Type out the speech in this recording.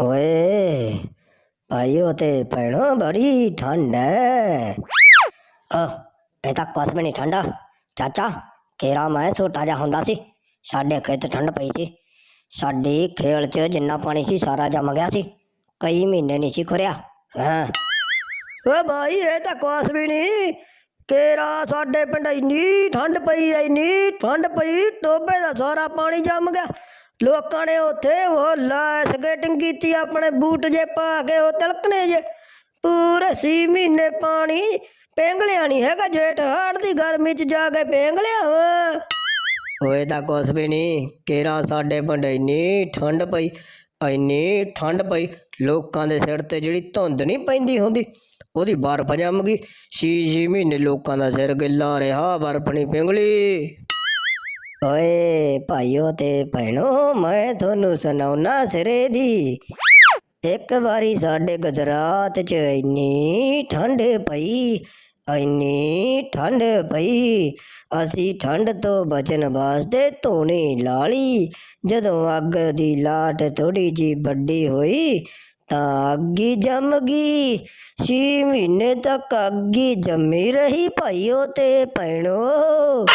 ਓਏ, ਭਾਈਓ ਤੇ ਭੈਣੋ, ਬੜੀ ਠੰਡ ਹੈ ਆ ਇਹ ਤਾਂ ਕੁਛ ਵੀ ਨਹੀਂ ਠੰਡਾ। ਚਾਚਾ, ਕੇਰਾ ਮੈਂ ਛੋਟਾ ਜਿਹਾ ਹੁੰਦਾ ਸੀ। ਸਾਡੇ ਖੇਤ ਠੰਡ ਪਈ ਸੀ। ਸਾਡੀ ਖੇਲ 'ਚ ਜਿੰਨਾ ਪਾਣੀ ਸੀ, ਸਾਰਾ ਜੰਮ ਗਿਆ ਸੀ। ਕਈ ਮਹੀਨੇ ਨਹੀਂ ਸੀ ਖੁਰਿਆ। ਹਾਂ। ਓ ਭਾਈ, ਇਹ ਤਾਂ ਕੁਛ ਵੀ ਨਹੀਂ। ਕੇਰਾ ਸਾਡੇ ਪਿੰਡ ਇੰਨੀ ਠੰਡ ਪਈ ਇੰਨੀ ਠੰਡ ਪਈ ਟੋਬੇ ਦਾ ਸਾਰਾ ਪਾਣੀ ਜੰਮ ਗਿਆ। ਲੋਕਾਂ ਨੇ ਉੱਥੇ ਉਹ ਸਕੇਟਿੰਗ ਕੀਤੀ, ਆਪਣੇ ਬੂਟ ਜੇ ਪਾ ਕੇ ਉਹ ਤਿਲਕਣੇ ਜੇ। ਪੂਰੇ ਸੀ ਮਹੀਨੇ ਪਾਣੀ ਪਿੰਗਲਿਆ ਨਹੀਂ ਹੈਗਾ, ਜੇਠ ਹਾੜ ਦੀ ਗਰਮੀ ਚ ਜਾ ਕੇ ਪਿੰਗਲਿਆ ਵਾ। ਓਏ ਤਾਂ ਕੁਛ ਵੀ ਨਹੀਂ, ਕੇਰਾ ਸਾਡੇ ਪਿੰਡ ਇੰਨੀ ਠੰਡ ਪਈ, ਇੰਨੀ ਠੰਡ ਪਈ, ਲੋਕਾਂ ਦੇ ਸਿਰ ਤੇ ਜਿਹੜੀ ਧੁੰਦ ਨਹੀਂ ਪੈਂਦੀ ਹੁੰਦੀ, ਉਹਦੀ ਬਰਫ਼ ਜੰਮ ਗਈ। ਛੇ ਛੇ ਮਹੀਨੇ ਲੋਕਾਂ ਦਾ ਸਿਰ ਗਿੱਲਾ ਰਿਹਾ, ਬਰਫ਼ ਨਹੀਂ ਪਿੰਗਲੀ ਓਏ ਭਾਈਓ ਤੇ ਭੈਣੋ, ਮੈਂ ਤੁਹਾਨੂੰ ਸੁਣਾਉਣਾ ਸਿਰੇ ਦੀ। ਇੱਕ ਵਾਰੀ ਸਾਡੇ ਗੁਜਰਾਤ ਚ ਇੰਨੀ ਠੰਡ ਪਈ, ਇੰਨੀ ਠੰਡ ਪਈ। ਅਸੀਂ ਠੰਡ ਤੋਂ ਬਚਣ ਵਾਸਤੇ ਧੋਣੀ ਲਾ ਲਈ। ਜਦੋਂ ਅੱਗ ਦੀ ਲਾਟ ਥੋੜੀ ਜੀ ਵੱਡੀ ਹੋਈ, ਤਾਂ ਅੱਗੀ ਜੰਮ ਗਈ। ਛੇ ਮਹੀਨੇ ਤੱਕ ਅੱਗੀ ਜੰਮੀ ਰਹੀ, ਭਾਈਓ ਤੇ ਭੈਣੋ।